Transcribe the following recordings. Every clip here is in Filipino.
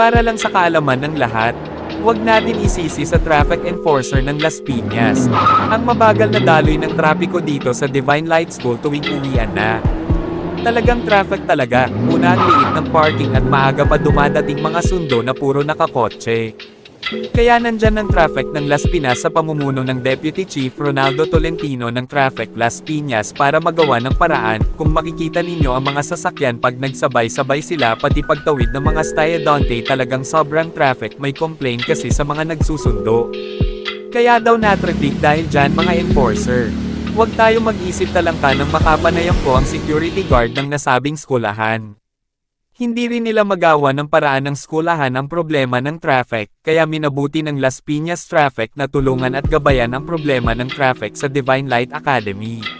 Para lang sa kaalaman ng lahat, huwag natin isisi sa traffic enforcer ng Las Piñas. Ang mabagal na daloy ng trapiko dito sa Divine Light School tuwing uwian na. Talagang traffic talaga, una ang liit ng parking at maaga pa dumadating mga sundo na puro nakakotse. Kaya nandyan ang traffic ng Las Piñas sa pamumuno ng Deputy Chief Ronaldo Tolentino ng Traffic Las Piñas para magawa ng paraan, kung makikita ninyo ang mga sasakyan pag nagsabay-sabay sila pati pagtawid ng mga Stayadante talagang sobrang traffic may complain kasi sa mga nagsusundo. Kaya daw na-traffic dahil dyan mga enforcer. Huwag tayo mag-isip talangka ng makapanayam ko ang security guard ng nasabing skulahan. Hindi rin nila magawa ng paraan ng skulahan ang problema ng traffic, kaya minabuti ng Las Piñas Traffic na tulungan at gabayan ang problema ng traffic sa Divine Light Academy.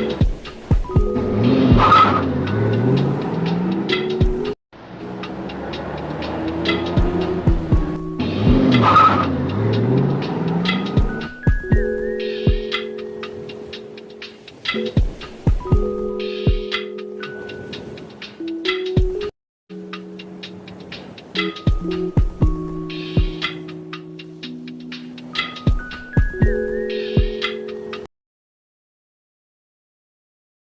Thank mm -hmm. you.